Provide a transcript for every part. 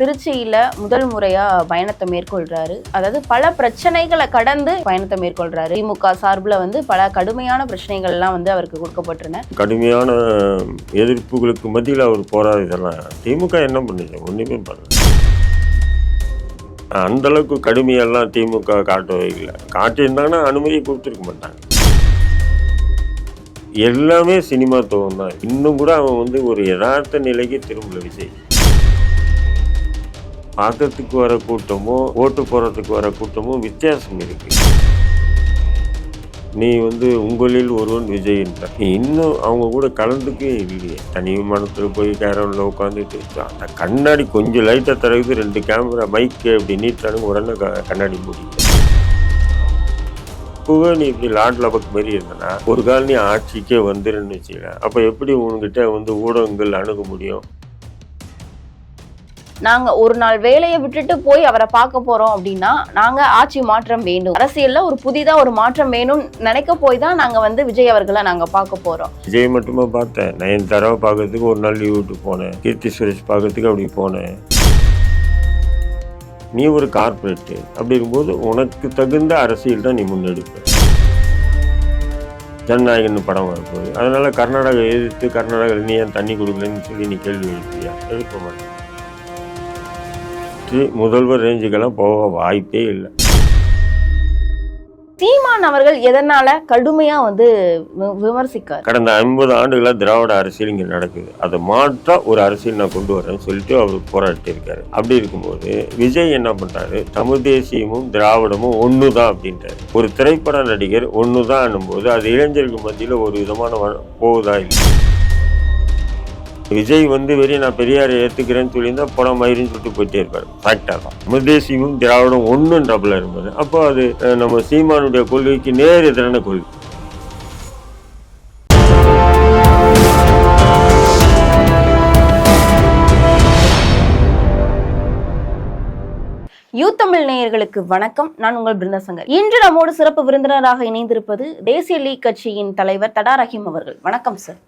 திருச்சியில முதல் முறையா பயணத்தை மேற்கொள்றாரு. அதாவது பல பிரச்சனைகளை கடந்து பயணத்தை மேற்கொள்றாரு. திமுக சார்பில் வந்து பல கடுமையான பிரச்சனைகள் எல்லாம் வந்து அவருக்கு கொடுக்கப்பட்டன கடுமையான எதிர்ப்புகளுக்கு மத்தியில் அவர் போராடி இதெல்லாம் திமுக என்ன பண்ணுச்சு ஒன்றுமே பண்ணல. அந்த அளவுக்கு கடுமையெல்லாம் திமுக காட்டவே இல்லை. காட்டியிருந்தாங்கன்னா அனுமதி கொடுத்துருக்க மாட்டாங்க. எல்லாமே சினிமா தோகம் தான் இன்னும் கூட அவன் வந்து ஒரு யதார்த்த நிலைக்கு திரும்பல விஜய். பார்க்கறதுக்கு வர கூட்டமும் ஓட்டு போடுறதுக்கு வர கூட்டமும் வித்தியாசம் இருக்கு. நீ வந்து உங்களில் ஒருவன் விஜய்ன்ற நீ இன்னும் அவங்க கூட கலந்துக்கே இல்லையே. தனி விமானத்தில் போய் கேரவனில் உட்காந்துட்டு அந்த கண்ணாடி கொஞ்சம் லைட்டாக தரகுது ரெண்டு கேமரா மைக்கு அப்படி நீட்டானுங்க உடனே க- கண்ணாடி முடியும் இப்போவே நீ இப்படி லாட் லபக் மாரி இருந்தனா ஒரு கால் நீ ஆட்சிக்கே வந்துருன்னு வச்சுக்கல அப்போ எப்படி உன்கிட்ட வந்து ஊடகங்கள் அணுக முடியும்? நாங்க ஒரு நாள் வேலையை விட்டுட்டு போய் அவரை பார்க்க போறோம் அப்படின்னா நாங்க ஆட்சி மாற்றம் வேண்டும். அரசியலில் ஒரு புதிதா ஒரு மாற்றம் வேணும் நினைக்க போய் தான் நாங்க வந்து விஜய் அவர்களை நாங்க பார்க்க போறோம். விஜய் மட்டுமே பார்த்தேன். நயன்தாராவை பார்க்கறதுக்கு ஒரு நாள் லீவ் விட்டு போனேன். கீர்த்தி சுரேஷ் பார்க்கறதுக்கு அப்படி போனேன். நீ ஒரு கார்ப்பரேட்டு அப்படி இருக்கும்போது உனக்கு தகுந்த அரசியல் தான் நீ முன்னெடுப்ப. ஜனநாயகன் படம் வரப்போகுது. அதனால கர்நாடகா எதிர்த்து கர்நாடகா நீ ஏன் தண்ணி கொடுக்கலன்னு சொல்லி நீ கேள்வி எழுப்பியா? எழுப்ப மாட்டேன். முதல்வர் ரேஞ்சுக்கெல்லாம் போக வாய்ப்பே இல்லை. சீமான் அவர்கள் எதனால கடுமையா வந்து வி- விமர்சிக்கார்? கடந்த ஐம்பது ஆண்டுகளா திராவிட அரசியல் இங்கே நடக்குது. அதை மாற்றா ஒரு அரசியல் நான் கொண்டு வரேன்னு சொல்லிட்டு அவர் போராட்டி இருக்காரு அப்படி இருக்கும்போது விஜய் என்ன பண்றாரு? தமிழ் தேசியமும் திராவிடமும் ஒன்று தான் அப்படின்றாரு. ஒரு திரைப்பட நடிகர் ஒன்று தான் போது அது இளைஞருக்கு மத்தியில் ஒரு விதமான போகுதா இல்லை. விஜய் வந்து வெறிய நான் பெரியாரை ஏற்றுக்கிறேன்னு சொல்லியிருந்தா படம் மயிருன்னு சொல்லிட்டு போயிட்டே இருப்பார். ஃபேக்டாக தான். தமிழ் தேசியமும் திராவிடம் ஒன்றுன்றப்பல இருந்தது அப்போ அது நம்ம சீமானுடைய கொள்கைக்கு நேர் எதிரான கொள்கை. யூ தமிழ் நேயர்களுக்கு வணக்கம். நான் உங்கள் பிருந்தா சங்கர். இன்று நம்மோடு சிறப்பு விருந்தினராக இணைந்திருப்பது தேசிய லீக் கட்சியின் தலைவர் தடா ரஹீம் அவர்கள். வணக்கம் சார்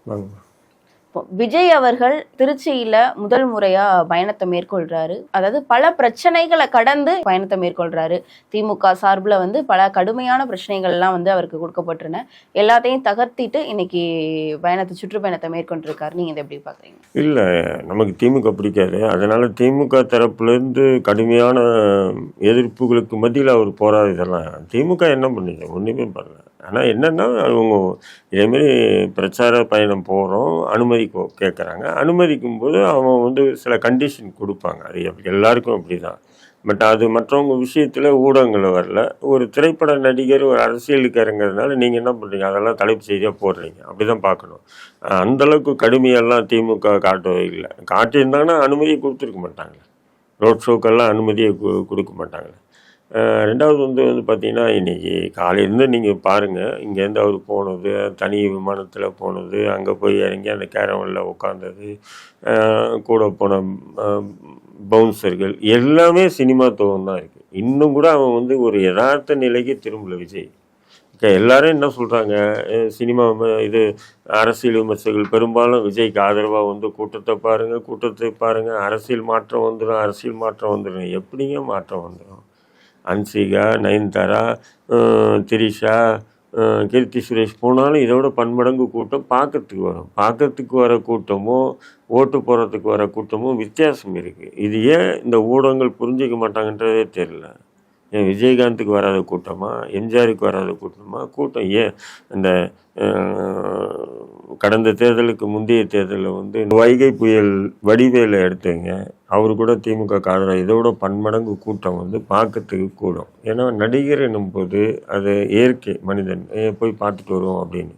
விஜய் அவர்கள் திருச்சியில முதல் முறையா பயணத்தை மேற்கொள்றாரு. அதாவது பல பிரச்சனைகளை கடந்து பயணத்தை மேற்கொள்றாரு. திமுக சார்பில் வந்து பல கடுமையான பிரச்சனைகள் எல்லாம் வந்து அவருக்கு கொடுக்கப்பட்டிருந்தன எல்லாத்தையும் தகர்த்திட்டு இன்னைக்கு பயணத்தை சுற்றுப்பயணத்தை மேற்கொண்டிருக்காரு. நீங்க இதை எப்படி பாக்குறீங்க இல்லை நமக்கு திமுக பிடிக்காது. அதனால திமுக தரப்புலேருந்து கடுமையான எதிர்ப்புகளுக்கு மத்தியில் அவர் போராடி இதெல்லாம் திமுக என்ன பண்ணுச்சு ஒன்றுமே பண்ணல. ஆனால் என்னென்னா அவங்க இதேமாரி பிரச்சார பயணம் போகிறோம் அனுமதி கோ- கேட்குறாங்க அனுமதிக்கும் போது அவன் வந்து சில கண்டிஷன் கொடுப்பாங்க. அது எல்லாருக்கும் அப்படி தான் பட் அது மற்றவங்க விஷயத்தில் ஊடகங்கள் வரல. ஒரு திரைப்பட நடிகர் ஒரு அரசியலுக்கு இறங்குறதுனால நீங்கள் என்ன பண்ணுறீங்க அதெல்லாம் தலைப்பு செய்தியாக போடுறீங்க. அப்படி தான் பார்க்கணும் அந்தளவுக்கு கடுமையெல்லாம் திமுக காட்டவே இல்லை. காட்டியிருந்தாங்கன்னா அனுமதியை கொடுத்துருக்க மாட்டாங்க. ரோட் ஷோக்கெல்லாம் அனுமதியை கொடுக்க மாட்டாங்க. ரெண்டாவது வந்து வந்து பார்த்தீங்கன்னா இன்றைக்கி காலையிலேருந்து நீங்கள் பாருங்கள் இங்கேருந்து அவர் போனது தனி விமானத்தில் போனது அங்கே போய் இறங்கி அந்த கேரவனில் உட்காந்தது கூட போன பவுன்சர்கள் எல்லாமே சினிமா தோகம் தான் இருக்குது இன்னும் கூட அவன் வந்து ஒரு யதார்த்த நிலைக்கு திரும்பல விஜய். ஓகே எல்லாரும் என்ன சொல்கிறாங்க சினிமா இது அரசியல் விமர்சகர்கள் பெரும்பாலும் விஜய்க்கு ஆதரவாக வந்து கூட்டத்தை பாருங்கள் கூட்டத்தை பாருங்கள் அரசியல் மாற்றம் வந்துடும் அரசியல் மாற்றம் வந்துடும் எப்படிங்க மாற்றம் வந்துடும் அன்சிகா நயன்தாரா திரிஷா கீர்த்தி சுரேஷ் போனாலும் இதோட பன்மடங்கு கூட்டம் பார்க்கறதுக்கு வரும். பார்க்கறதுக்கு வர கூட்டமும் ஓட்டு போகிறதுக்கு வர கூட்டமும் வித்தியாசம் இருக்குது இது ஏன் இந்த ஊடகங்கள் புரிஞ்சிக்க மாட்டாங்கன்றதே தெரில ஏன் விஜயகாந்துக்கு வராத கூட்டமாக எம்ஜிஆருக்கு வராத கூட்டமா? கூட்டம் ஏன் இந்த கடந்த தேர்தலுக்கு முந்தைய தேர்தலில் வந்து வைகை புயல் வடிவேலை எடுத்தீங்க. அவர் கூட திமுக காதலர் இதோட பன்மடங்கு கூட்டம் வந்து பார்க்கறதுக்கு கூடும். ஏன்னா நடிகர் என்னும்போது அது இயற்கை மனிதன். போய் பார்த்துட்டு வருவோம் அப்படின்னு.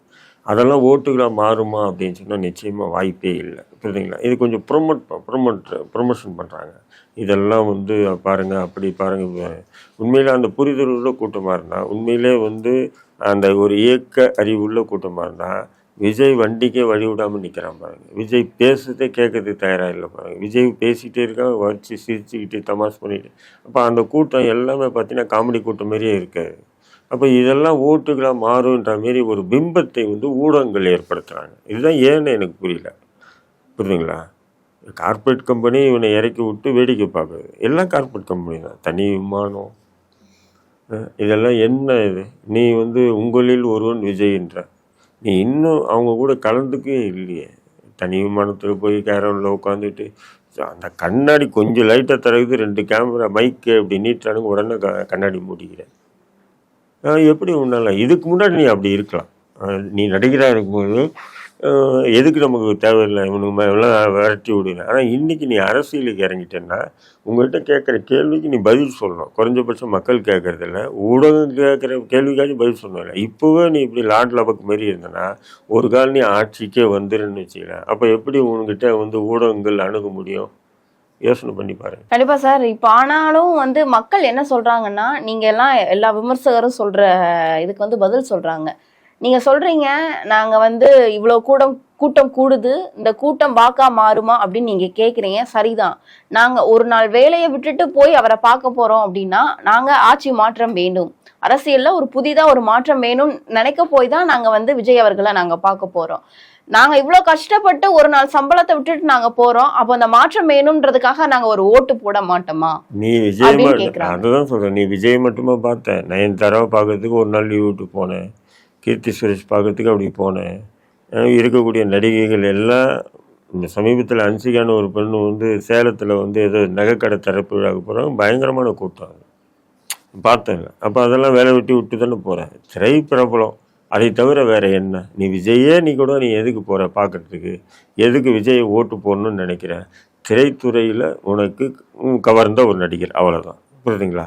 அதெல்லாம் ஓட்டுகளாக மாறுமா அப்படின்னு சொன்னால் நிச்சயமாக வாய்ப்பே இல்லை. புரியுதுங்களா? இது கொஞ்சம் ப்ரொமோட் ப்ரொமோட் ப்ரொமோஷன் பண்ணுறாங்க இதெல்லாம் வந்து பாருங்கள் அப்படி பாருங்கள் உண்மையில் அந்த புரிதலுள்ள கூட்டமாக இருந்தால் உண்மையிலே வந்து அந்த ஒரு இயக்க அறிவுள்ள கூட்டமாக இருந்தால் விஜய் வண்டிக்கே வழி விடாமல் நிற்கிறான் பாருங்க. விஜய் பேசுறதே கேட்கறதுக்கு தயாராக இல்லை பாருங்க. விஜய் பேசிகிட்டே இருக்கான் வச்சு சிரிச்சுக்கிட்டு தமாஷ் பண்ணிட்டு. அப்போ அந்த கூட்டம் எல்லாமே பார்த்தீங்கன்னா காமெடி கூட்டம் மாதிரியே இருக்காது. அப்போ இதெல்லாம் ஓட்டுகளாக மாறுன்ற மாரி ஒரு பிம்பத்தை வந்து ஊடகங்கள் ஏற்படுத்துகிறாங்க இதுதான் ஏன்னு எனக்கு புரியல. புரியுதுங்களா? கார்ப்பரேட் கம்பெனி இவனை இறக்கி விட்டு வேடிக்கை பார்க்குறது. எல்லாம் கார்ப்பரேட் கம்பெனி தான். தனி விமானம். இதெல்லாம் என்ன இது? நீ வந்து உங்களில் ஒருவன் விஜய்ன்ற. நீ இன்னும் அவங்க கூட கலந்துக்கவே இல்லையே. தனி விமானத்தில் போய் கேரவனில் உட்காந்துட்டு அந்த கண்ணாடி கொஞ்சம் லைட்டாக தரகுது ரெண்டு கேமரா மைக்கு அப்படி நீட்டானுங்க உடனே க கண்ணாடி மூடிக்கிறேன் எப்படி உன்னால இதுக்கு முன்னாடி நீ அப்படி இருக்கலாம். நீ நடிகராக இருக்கும்போது எதுக்கு நமக்கு தேவையில்லை? இவனுக்கு மே- எல்லாம் விரட்டி விடுங்க ஆனால் இன்றைக்கி நீ அரசியலுக்கு இறங்கிட்டேன்னா உங்கள்கிட்ட கேட்குற கேள்விக்கு நீ பதில் சொல்லணும். குறைஞ்சபட்சம் மக்கள் கேட்கறதில்ல. ஊடகம் கேட்குற கேள்விக்காச்சும் பதில் சொல்லணும் இப்போவே நீ இப்படி லாட் லபக்கு மாரி இருந்தனா ஒரு கால் நீ ஆட்சிக்கே வந்துருன்னு வச்சுக்கலாம் அப்போ எப்படி உங்ககிட்ட வந்து ஊடகங்கள் அணுக முடியும்? யோசனை பண்ணி பாருங்க கண்டிப்பா சார். இப்ப ஆனாலும் வந்து மக்கள் என்ன சொல்றாங்கன்னா நீங்க எல்லாம் எல்லா விமர்சகரும் சொல்ற இதுக்கு வந்து பதில் சொல்றாங்க. நீங்க சொல்றீங்க நாங்க வந்து இவ்வளவு கூட்டம் கூட்டம் கூடுது இந்த கூட்டம் வாக்கா மாறுமா அப்படின்னு நீங்க கேக்குறீங்க சரிதான். நாங்க ஒரு நாள் வேலையை விட்டுட்டு போய் அவரை பார்க்க போறோம் அப்படின்னா நாங்க ஆட்சி மாற்றம் வேண்டும். அரசியல்ல ஒரு புதிதா ஒரு மாற்றம் வேணும்னு நினைக்க போய் தான் நாங்க வந்து விஜய் அவர்களை நாங்க பார்க்க போறோம். நாங்க இவ்வளவு கஷ்டப்பட்டு ஒரு நாள் சம்பளத்தை விட்டுட்டு நாங்க போறோம் அப்போ அந்த மாற்றம் வேணும்ன்றதுக்காக நாங்க ஒரு ஓட்டு போட மாட்டோமா? நீ விஜய். அதுதான் சொல்றேன் நீ விஜய் மட்டுமா பார்த்த நயன்தாராவை பார்க்கறதுக்கு ஒரு நாள் லீவ் விட்டு போனேன். கீர்த்தி சுரேஷ் பார்க்கறதுக்கு அப்படி போனேன். இருக்கக்கூடிய நடிகைகள் எல்லாம் இந்த சமீபத்தில் அன்சிகான ஒரு பெண்ணு வந்து சேலத்தில் வந்து ஏதோ நகைக்கடை திறப்பு விழாவுக்கு போகிறாங்க பயங்கரமான கூட்டம் பார்த்தேங்க பார்த்தேன் அப்போ அதெல்லாம் வேலை வெட்டி விட்டு தானே போகிறேன் திரை பிரபலம். அதை தவிர வேறு என்ன? நீ விஜயே நீ கூட நீ எதுக்கு போகிற பார்க்குறதுக்கு எதுக்கு விஜயை ஓட்டு போடணும்னு நினைக்கிறேன் திரைத்துறையில் உனக்கு கவர்ந்த ஒரு நடிகர். அவ்வளோதான் புரியுதுங்களா?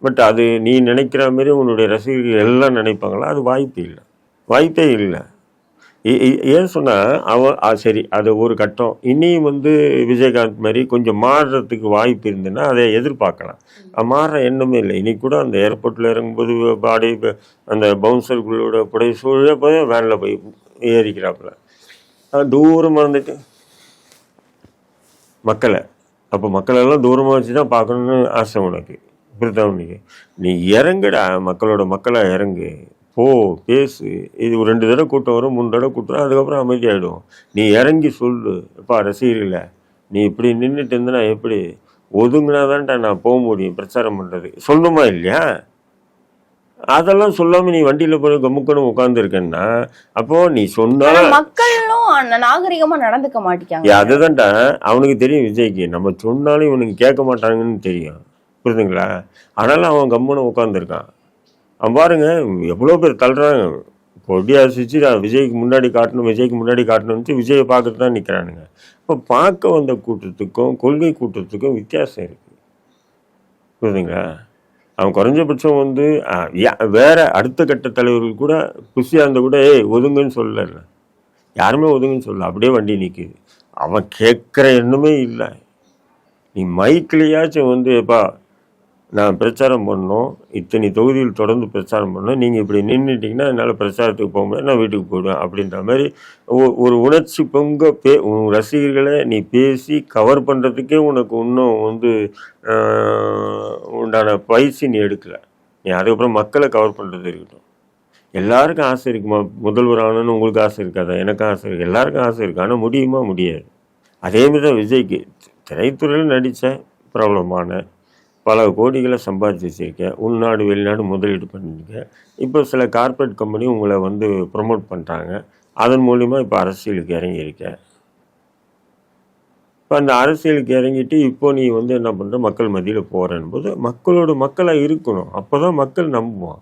பட் அது நீ நினைக்கிற மாதிரி உன்னுடைய ரசிகர்கள் எல்லாம் நினைப்பாங்களா? அது வாய்ப்பு இல்லை. வாய்ப்பே இல்லை. ஏ- ஏன் சொன்னால் அவன் சரி அது ஒரு கட்டம். இனியும் வந்து விஜயகாந்த் மாதிரி கொஞ்சம் மாறுறதுக்கு வாய்ப்பு இருந்ததுன்னா அதை எதிர்பார்க்கலாம். மாறுற எண்ணமே இல்லை. இன்னைக்கு கூட அந்த ஏர்போர்ட்டில் இறங்கும்போது பாடி அந்த பவுன்சர்களோட புடை சூழ போய் வேனில் போய் ஏறிக்கிறாப்புல. அது தூரமாக இருந்துட்டு மக்களை. அப்போ மக்களெல்லாம் தூரமாக வச்சு தான் பார்க்கணுன்னு ஆசை உனக்கு. புரியுதா உனக்கு நீ இறங்குடா மக்களோட மக்களா இறங்கு. போ பேசு. இது ஒரு ரெண்டு தடவை கூட்டம் வரும் மூணு தடவை கூட்டம் அதுக்கப்புறம் அமைதியாயிடும். நீ இறங்கி சொல்லு. எப்பா ரசிகர்களே நீ இப்படி நின்றுட்டு இருந்தனா எப்படி? ஒதுங்கினாதான்டா நான் போக முடியும் பிரச்சாரம் பண்ணுறது சொல்லணுமா இல்லையா? அதெல்லாம் சொல்லாமல் நீ வண்டியில் போய் கமுக்கணும் உட்காந்துருக்கேன்னா அப்போது நீ சொன்னா மக்களும் நாகரிகமா நடந்துக்க ஏ, மாட்டேங்காங்க அதுதான்டா. அவனுக்கு தெரியும் விஜய்க்கு. நம்ம சொன்னாலும் இவனுக்கு கேட்க மாட்டாங்கன்னு தெரியும். புரியுதுங்களா? ஆனாலும் அவன் கம்முன்னு உட்காந்துருக்கான் அவன் பாருங்க எவ்வளோ பேர் தள்ளுறாங்க. கொடி அசிச்சு நான் விஜய்க்கு முன்னாடி காட்டணும் விஜய்க்கு முன்னாடி காட்டணும்னு விஜயை பார்க்குறது தான் நிற்கிறானுங்க இப்போ பார்க்க வந்த கூட்டத்துக்கும் கொள்கை கூட்டத்துக்கும் வித்தியாசம் இருக்குது புரியுதுங்களா? அவன் குறைஞ்சபட்சம் வந்து வேற அடுத்த கட்ட தலைவர்கள் கூட புஷியாக இருந்தால் கூட ஏய் ஒதுங்கன்னு சொல்லல. யாருமே ஒதுங்கன்னு சொல்லல. அப்படியே வண்டி நிற்கிது அவன் கேட்குற எண்ணமே இல்லை. நீ மைக்கிலேயாச்சும் வந்து எப்பா நான் பிரச்சாரம் பண்ணோம். இத்தனை தொகுதியில் தொடர்ந்து பிரச்சாரம் பண்ணோம். நீங்கள் இப்படி நின்றுட்டிங்கன்னா என்னால் பிரச்சாரத்துக்கு போக முடியாது. நான் வீட்டுக்கு போயிடுவேன் அப்படின்ற மாதிரி ஒரு உணர்ச்சி பொங்க பே உன் ரசிகர்களை நீ பேசி கவர் பண்ணுறதுக்கே உனக்கு இன்னும் வந்து உண்டான பயிற்சி நீ எடுக்கலை. நீ அதுக்கப்புறம் மக்களை கவர் பண்ணுறது இருக்கட்டும். எல்லாருக்கும் ஆசை இருக்குமா? முதல்வர் ஆகணும்னு உங்களுக்கு ஆசை இருக்காதா? எனக்கும் ஆசை இருக்குது எல்லாருக்கும் ஆசை இருக்குது ஆனால் முடியுமா? முடியாது. அதே மாதிரி தான் விஜய்க்கு. திரைத்துறையில் நடித்தேன். பிரபலமான பல கோடிகளை சம்பாதிச்சு வச்சிருக்கேன் உள்நாடு வெளிநாடு முதலீடு பண்ணியிருக்கேன் இப்போ சில கார்ப்பரேட் கம்பெனி உங்களை வந்து ப்ரொமோட் பண்ணுறாங்க அதன் மூலிமா இப்போ அரசியலுக்கு இறங்கியிருக்கேன் இப்போ அந்த அரசியலுக்கு இறங்கிட்டு இப்போ நீ வந்து என்ன பண்ணுற மக்கள் மத்தியில் போகிறன்போது மக்களோட மக்களாக இருக்கணும். அப்போ தான் மக்கள் நம்புவான்.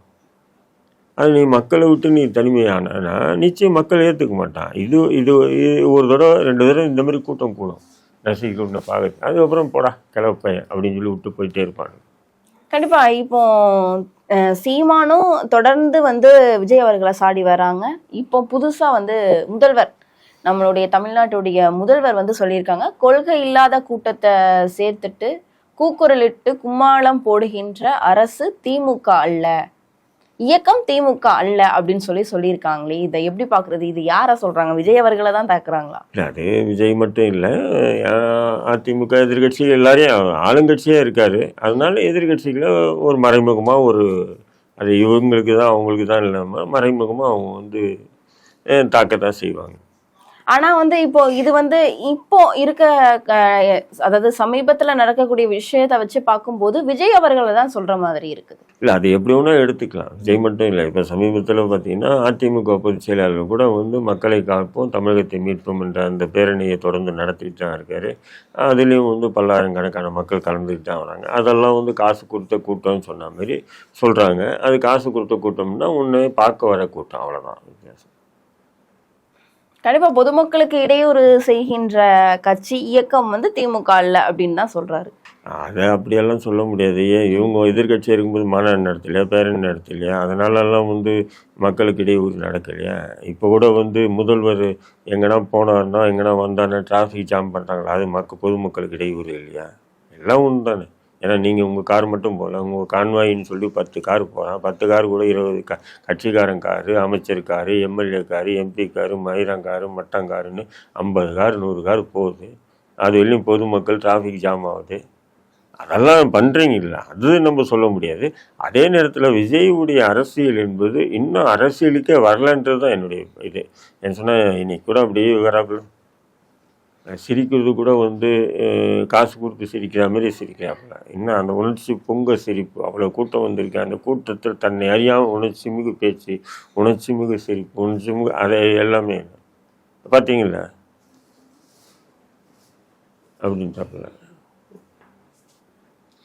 அது நீ மக்களை விட்டு நீ தனிமையானா நிச்சயம் மக்கள் ஏற்றுக்க மாட்டான். இது இது இது ஒரு தடவை ரெண்டு தடவை இந்த மாதிரி கூட்டம் கூடும் ரசிகர்கள் பார்க்குறது அதுக்கப்புறம் போடா கிளவு பையன் அப்படின்னு சொல்லி விட்டு போயிட்டே இருப்பாங்க. கண்டிப்பா இப்போ சீமானும் தொடர்ந்து வந்து விஜய் அவர்களை சாடி வராங்க. இப்போ புதுசா வந்து முதல்வர் நம்மளுடைய தமிழ்நாட்டுடைய முதல்வர் வந்து சொல்லியிருக்காங்க. கொள்கை இல்லாத கூட்டத்தை சேர்த்துட்டு கூக்குரலிட்டு கும்மாளம் போடுகின்ற அரசு திமுக அல்ல. இயக்கம் திமுக அல்ல அப்படின்னு சொல்லி சொல்லியிருக்காங்களே இதை எப்படி பாக்குறது இது யார சொல்றாங்க? விஜய் அவர்களை தான் தாக்குறாங்களா? இல்லை அது விஜய் மட்டும் இல்லை அதிமுக எதிர்கட்சி எல்லாரையும் ஆளுங்கட்சியாக இருக்காரு. அதனால எதிர்கட்சிகளை ஒரு மறைமுகமாக ஒரு அது இவங்களுக்கு தான் அவங்களுக்கு தான் இல்லாமல் மறைமுகமாக அவங்க வந்து தாக்கத்தான் செய்வாங்க. ஆனா வந்து இப்போ இது வந்து இப்போ இருக்க அதாவது சமீபத்துல நடக்கக்கூடிய விஷயத்தை வச்சு பார்க்கும்போது விஜய் அவர்களை தான் சொல்ற மாதிரி இருக்குது. இல்லை அது எப்படி வேணா எடுத்துக்கலாம். ஜெய் மட்டும் இல்லை. இப்போ சமீபத்தில் பார்த்தீங்கன்னா அதிமுக பொதுச் செயலாளர் கூட வந்து மக்களை காப்போம் தமிழகத்தை மீட்போம் என்ற அந்த பேரணியை தொடர்ந்து நடத்திட்டு தான் இருக்கார். அதுலேயும் வந்து பல்லாயிரக்கணக்கான மக்கள் கலந்துக்கிட்டு தான் வராங்க. அதெல்லாம் வந்து காசு கொடுத்த கூட்டம்னு சொன்ன மாதிரி சொல்கிறாங்க அது காசு கொடுத்த கூட்டம்னா ஒன்று பார்க்க வர கூட்டம் அவ்வளோதான் வித்தியாசம். கண்டிப்பா பொதுமக்களுக்கு இடையூறு செய்கின்ற கட்சி இயக்கம் வந்து திமுக இல்ல அப்படின்னு தான் சொல்றாரு. அதை அப்படியெல்லாம் சொல்ல முடியாது. ஏன்? இவங்க எதிர்க்கட்சி இருக்கும்போது மாநாடு நடத்தலையா? பேரணி நடத்தலையா? அதனாலலாம் வந்து மக்களுக்கு இடையூறு நடக்கலையா? இப்போ கூட வந்து முதல்வர் எங்கன்னா போனார்னா எங்கன்னா வந்தாருன்னா டிராஃபிக் ஜாம் பண்ணுறாங்களா அது மக்க பொதுமக்களுக்கு இடையூறு இல்லையா? எல்லாம் ஒன்று தானே ஏன்னா நீங்கள் உங்கள் கார் மட்டும் போகல உங்கள் கான்வாயின்னு சொல்லி பத்து கார் போகிறான் பத்து கார் கூட இருபது கா கட்சிக்காரன் காரு அமைச்சர் car MLA car MP car மயிரம் car மட்டம் காருன்னு ஐம்பது கார் நூறு கார் போகுது. அது வெளியும் பொதுமக்கள் டிராஃபிக் ஜாம் ஆகுது. அதெல்லாம் பண்ணுறீங்கல்ல அது நம்ம சொல்ல முடியாது. அதே நேரத்தில் விஜய்வுடைய அரசியல் என்பது இன்னும் அரசியலுக்கே வரலன்றது தான் என்னுடைய இது. என்ன சொன்னால் இன்னைக்கு கூட அப்படியே விவராப்பில் சிரிக்கிறது கூட வந்து காசு கொடுத்து சிரிக்கிற மாதிரி சிரிக்கிறாப்புல. என்ன அந்த உணர்ச்சி பொங்க சிரிப்பு அவ்வளோ கூட்டம் வந்திருக்கு. அந்த கூட்டத்தில் தன்னை அறியாமல் உணர்ச்சி மிகு பேச்சு உணர்ச்சி மிகு சிரிப்பு உணர்ச்சி மிகு அதை எல்லாமே. பார்த்தீங்களா அப்படின்றாப்புல.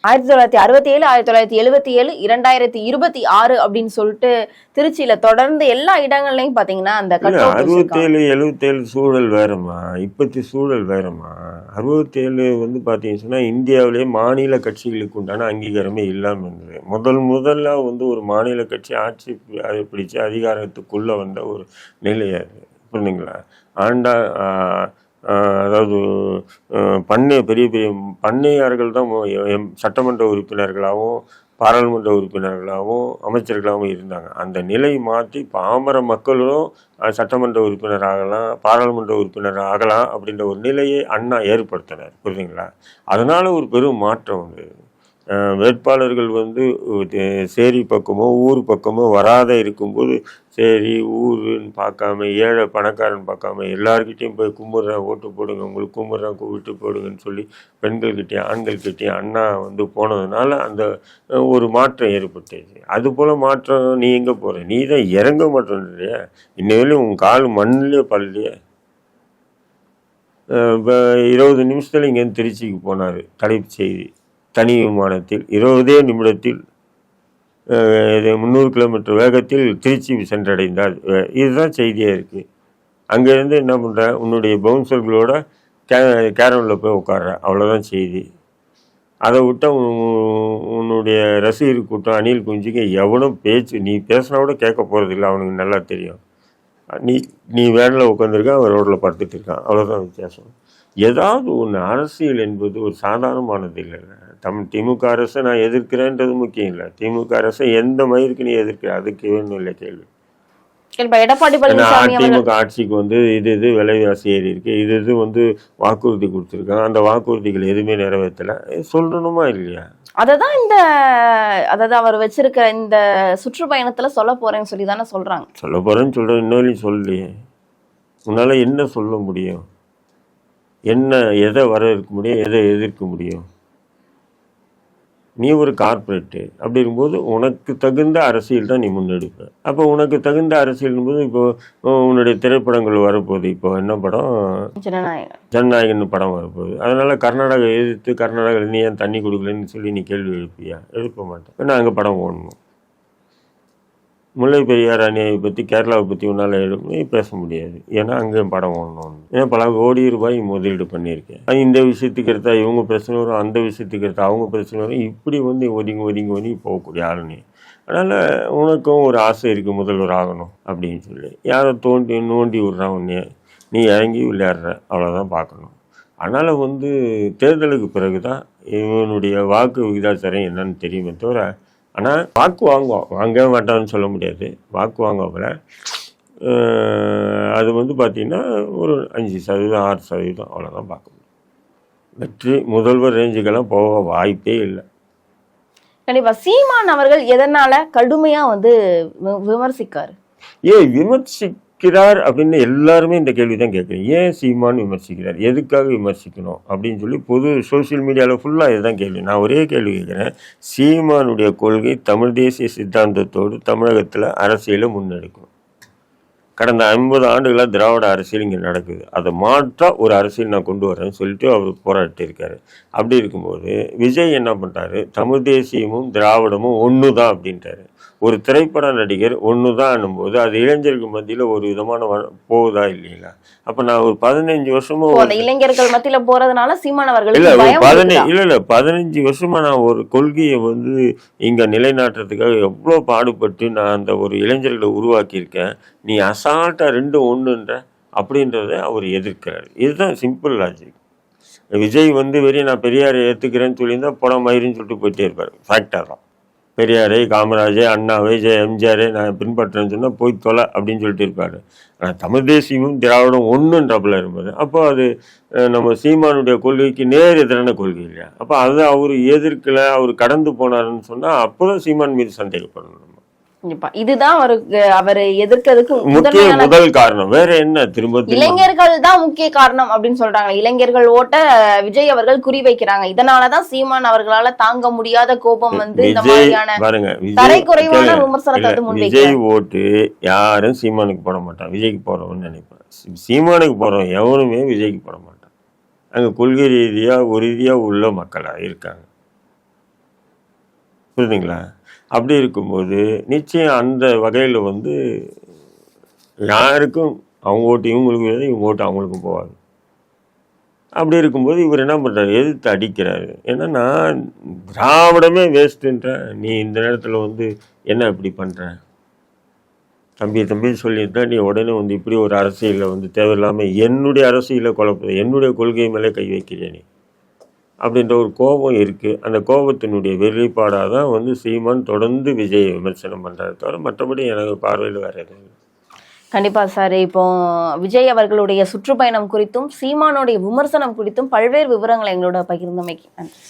ஆயிரத்தி தொள்ளாயிரத்தி அறுபத்தி ஏழு ஆயிரத்தி தொள்ளாயிரத்தி எழுபத்தி ஏழு இரண்டாயிரத்தி இருபத்தி ஆறு அப்படின்னு சொல்லிட்டு திருச்சியில தொடர்ந்து எல்லா இடங்கள்லயும் பாத்தீங்கன்னா அந்த இல்ல கட் அறுபத்தேழு எழுபத்தேழு சூழல் வேறம்மா. இப்பத்தி சூழல் வேறம்மா. அறுபத்தேழு வந்து பார்த்தீங்கன்னு சொன்னா இந்தியாவிலேயே மாநில கட்சிகளுக்கு உண்டான அங்கீகாரமே இல்லாமல் இருந்தது. முதல் முதல்ல வந்து ஒரு மாநில கட்சி ஆட்சி அதை பிடிச்சு அதிகாரத்துக்குள்ள வந்த ஒரு நிலை அது. புரியுதுங்களா ஆண்டா அதாவது பண்ணை பெரிய பெரிய பண்ணையார்கள் தான் எம்- சட்டமன்ற உறுப்பினர்களாகவும் பாராளுமன்ற உறுப்பினர்களாகவும் அமைச்சர்களாகவும் இருந்தாங்க. அந்த நிலை மாற்றி பாமர மக்களும் சட்டமன்ற உறுப்பினர் ஆகலாம் பாராளுமன்ற உறுப்பினர் ஆகலாம் அப்படின்ற ஒரு நிலையை அண்ணா ஏற்படுத்தினார். புரியுதுங்களா அதனால் ஒரு பெரும் மாற்றம் வந்து வேட்பாளர்கள் வந்து சேரி பக்கமோ ஊர் பக்கமோ வராத இருக்கும்போது சரி ஊருன்னு பார்க்காம ஏழை பணக்காரன் பார்க்காம எல்லாருக்கிட்டேயும் போய் கும்பிட்றேன் ஓட்டு போடுங்க உங்களுக்கு கும்பிட்றேன் விட்டு போடுங்கன்னு சொல்லி பெண்கள்கிட்டயும் ஆண்கள்கிட்டயும் அண்ணா வந்து போனதுனால அந்த ஒரு மாற்றம் ஏற்பட்டுச்சு அது போல் மாற்றம் நீ எங்கே போகிற நீ தான் இறங்க மாட்டேன் இல்லையா இன்னும் உன் கால் மண்ணிலே பல்லையே இப்போ இருபது நிமிஷத்தில் இங்கேருந்து திருச்சிக்கு போனார் தலைப்பு செய்தி. தனி விமானத்தில் இருபதே நிமிடத்தில் இது முந்நூறு கிலோமீட்டர் வேகத்தில் திருச்சி சென்றடைந்தார். இதுதான் செய்தியாக இருக்குது அங்கேருந்து என்ன பண்ணுற உன்னுடைய பவுன்சர்களோட கே கேரமில் போய் உட்கார்ற. அவ்வளோதான் செய்தி. அதை விட்டால் உன்னுடைய ரசிகர் கூட்டம் அணில் குஞ்சுக்கு எவனும் பேச்சு நீ பேசினா கூட கேட்க போகிறதில்ல அவனுக்கு நல்லா தெரியும். நீ நீ வேனில் உட்காந்துருக்க அவன் ரோட்டில் படுத்துட்டு இருக்கான். அவ்வளோதான் வித்தியாசம். ஏதாவது ஒன்று அரசியல் என்பது ஒரு சாதாரணமானது இல்லைல்ல. தமிழ் திமுக அரசை நான் எதிர்க்கிறேன்றது முக்கியம் இல்லை. திமுக அரசை எந்த மயிருக்கு நீ எதிர்க்கிற? அதுக்கு வேணும் இல்லை கேள்வி. இப்ப எடப்பாடி ஏன்னா பழனிசாமி அவர்கள் திமுக ஆட்சிக்கு வந்து இது இது விலைவாசி ஏறி இருக்கு. இது இது வந்து வாக்குறுதி கொடுத்துருக்காங்க. அந்த வாக்குறுதிகள் எதுவுமே நிறைவேற்றலை. சொல்லணுமா இல்லையா? அததான் இந்த அதாவது அவர் வச்சிருக்க இந்த சுற்றுப்பயணத்துல சொல்ல போறேன்னு சொல்லி தானே சொல்றாங்க. சொல்ல போகிறேன்னு சொல்கிற இன்னொரு சொல்லலையே உன்னால் என்ன சொல்ல முடியும்? என்ன எதை வர இருக்க முடியும்? எதை எதிர்க்க முடியும்? நீ ஒரு கார்ப்பரேட்டு. அப்படி இருக்கும்போது உனக்கு தகுந்த அரசியல் தான் நீ முன்னெடுப்ப. அப்போ உனக்கு தகுந்த அரசியல் போது இப்போ உன்னுடைய திரைப்படங்கள் வரப்போகுது. இப்போ என்ன படம்? ஜனநாயகம். ஜனநாயகன் படம் வரப்போகுது. அதனால கர்நாடகா எதிர்த்து கர்நாடகாவில் நீ ஏன் தண்ணி கொடுக்கலன்னு சொல்லி நீ கேள்வி எழுப்பியா? எழுப்ப மாட்டேன். அங்கே படம் ஓடணும். முல்லை பெரியார் அணியை பற்றி கேரளாவை பற்றி உன்னால் எழுப்பி பேச முடியாது. ஏன்னா அங்கே படம் ஓடணும் ஏன்னா பல கோடி ரூபாய் முதலீடு பண்ணியிருக்கேன். இந்த விஷயத்துக்கு எடுத்தால் இவங்க பிரச்சனை வரும் அந்த விஷயத்துக்கு எடுத்தால் அவங்க பிரச்சனை வரும் இப்படி வந்து ஒதுங்கி ஒதுங்கி ஒதுங்கி போகக்கூடிய ஆளு அதனால் உனக்கும் ஒரு ஆசை இருக்குது முதல்வர் ஆகணும் அப்படின்னு சொல்லி. யாரை தோண்டி நோண்டி விட்றான் உன்னைய. நீ இறங்கி விளையாடுற அவ்வளோதான் பார்க்கணும். அதனால் வந்து தேர்தலுக்கு பிறகு தான் இவனுடைய வாக்கு விகிதாச்சாரம் என்னன்னு தெரியுமே தவிர ஆனால் வாக்கு வாங்குவான் வாங்கவே மாட்டான்னு சொல்ல முடியாது. வாக்கு வாங்குவாங்கள அது வந்து பார்த்திங்கன்னா ஒரு அஞ்சு சதவீதம் ஆறு சதவீதம் அவ்வளோதான் பார்க்க முடியும். வெற்றி முதல்வர் ரேஞ்சுக்கெல்லாம் போக வாய்ப்பே இல்லை. கண்டிப்பா சீமான் அவர்கள் எதனால கடுமையா வந்து விமர்சிக்காரு? ஏ விமர்சிக்க விமர்சிக்கிறார் அப்படின்னு எல்லாருமே இந்த கேள்வி தான் கேட்குறேன் ஏன் சீமான் விமர்சிக்கிறார்? எதுக்காக விமர்சிக்கணும்? அப்படின்னு சொல்லி பொது சோஷியல் மீடியாவில் ஃபுல்லாக இதுதான் கேள்வி. நான் ஒரே கேள்வி கேட்குறேன். சீமானுடைய கொள்கை தமிழ் தேசிய சித்தாந்தத்தோடு தமிழகத்தில் அரசியலை முன்னெடுக்கும். கடந்த ஐம்பது ஆண்டுகளாக திராவிட அரசியல் இங்கே நடக்குது. அதை மாற்றா ஒரு அரசியல் நான் கொண்டு வரேன்னு சொல்லிட்டு அவர் போராட்டியிருக்காரு அப்படி இருக்கும்போது விஜய் என்ன பண்ணுறாரு தமிழ் தேசியமும் திராவிடமும் ஒன்று தான் அப்படின்ட்டாரு ஒரு திரைப்பட நடிகர் ஒன்று தான் போது அது இளைஞருக்கு மத்தியில் ஒரு விதமான போகுதா இல்லைங்களா? அப்போ நான் ஒரு பதினஞ்சு வருஷமா இப்போ ஒரு அந்த இளைஞர்கள் மத்தியில போறதுனால இல்ல சீமானவர்களுக்கு ஒரு பயம் பதினஞ்சு? இல்ல இல்ல பதினஞ்சு வருஷமா நான் ஒரு கொள்கையை வந்து இங்க நிலைநாட்டுறதுக்காக எவ்வளோ பாடுபட்டு நான் அந்த ஒரு இளைஞர்களை உருவாக்கியிருக்கேன். நீ அசால்ட்டா ரெண்டு ஒண்ணுன்ற அப்படின்றத அவர் எதிர்க்கிறார். இதுதான் சிம்பிள் லாஜிக். விஜய் வந்து வெறிய நான் பெரியாரை ஏத்துக்கிறேன்னு சொல்லியிருந்தா படம் மயிருன்னு சொல்லிட்டு போயிட்டே இருப்பார். ஃபேக்டாக தான். பெரியாரை காமராஜே அண்ணாவை ஜெய எம்ஜிஆரை நான் பின்பற்றேன்னு சொன்னால் போய் தொலை அப்படின்னு சொல்லிட்டு இருப்பார் ஆனால் தமிழ் தேசியமும் திராவிடம் ஒன்றுன்றப்பல இருப்பார் அப்போ அது நம்ம சீமானுடைய கொள்கைக்கு நேர் எதிரான கொள்கை இல்லையா? அப்போ அதை அவர் எதிர்க்கல அவர் கடந்து போனாருன்னு சொன்னால் அப்போ தான் சீமான் மீது சந்தேகப்படணும் நம்ம. இதுதான் அவருக்கு அவர் எதிர்க்கிறதுக்கு முக்கிய முதல் காரணம். வேற என்ன? திரும்ப இளைஞர்கள் தான் முக்கிய காரணம் அப்படின்னு சொல்றாங்க. இளைஞர்கள் ஓட்ட விஜய் அவர்கள் குறி வைக்கிறாங்க. இதனாலதான் சீமான் அவர்களால தாங்க முடியாத கோபம் வந்து இந்த மாதிரியான தரைக்குறைவான. விமர்சனத்தை வந்து விஜய் ஓட்டு யாரும் சீமானுக்கு போட மாட்டான். விஜய்க்கு போறவன்னு நினைப்பேன். சீமானுக்கு போறவன் எவனுமே விஜய்க்கு போட மாட்டான். அங்க கொள்கை ரீதியா ஒரு ரீதியா உள்ள மக்களா இருக்காங்க. புரியுதுங்களா? அப்படி இருக்கும்போது நிச்சயம் அந்த வகையில் வந்து யாருக்கும் அவங்க ஓட்டு இவங்களுக்கு வேணும் இவங்க ஓட்டு அவங்களுக்கும் போகாது. அப்படி இருக்கும்போது இவர் என்ன பண்ணுறாரு எதிர்த்து அடிக்கிறாரு. ஏன்னா நான் திராவிடமே வேஸ்ட்டுன்றேன் நீ இந்த நேரத்தில் வந்து என்ன இப்படி பண்ணுற தம்பி தம்பி சொல்லியிருந்தா நீ உடனே வந்து இப்படி ஒரு அரசியலில் வந்து தேவையில்லாமல் என்னுடைய அரசியலை குழப்பது என்னுடைய கொள்கை மேலே கை வைக்கிறேன் நீ. அப்படின்ற ஒரு கோபம் இருக்குது அந்த கோபத்தினுடைய வெளிப்பாடாக தான் வந்து சீமான் தொடர்ந்து விஜய் விமர்சனம் பண்ணுறத தவிர மற்றபடி எனக்கு பார்வையில் வேறு கண்டிப்பாக சார் இப்போ விஜய் அவர்களுடைய சுற்றுப்பயணம் குறித்தும் சீமானுடைய விமர்சனம் குறித்தும் பல்வேறு விவரங்களை எங்களோட பகிர்ந்தமைக்கு நன்றி.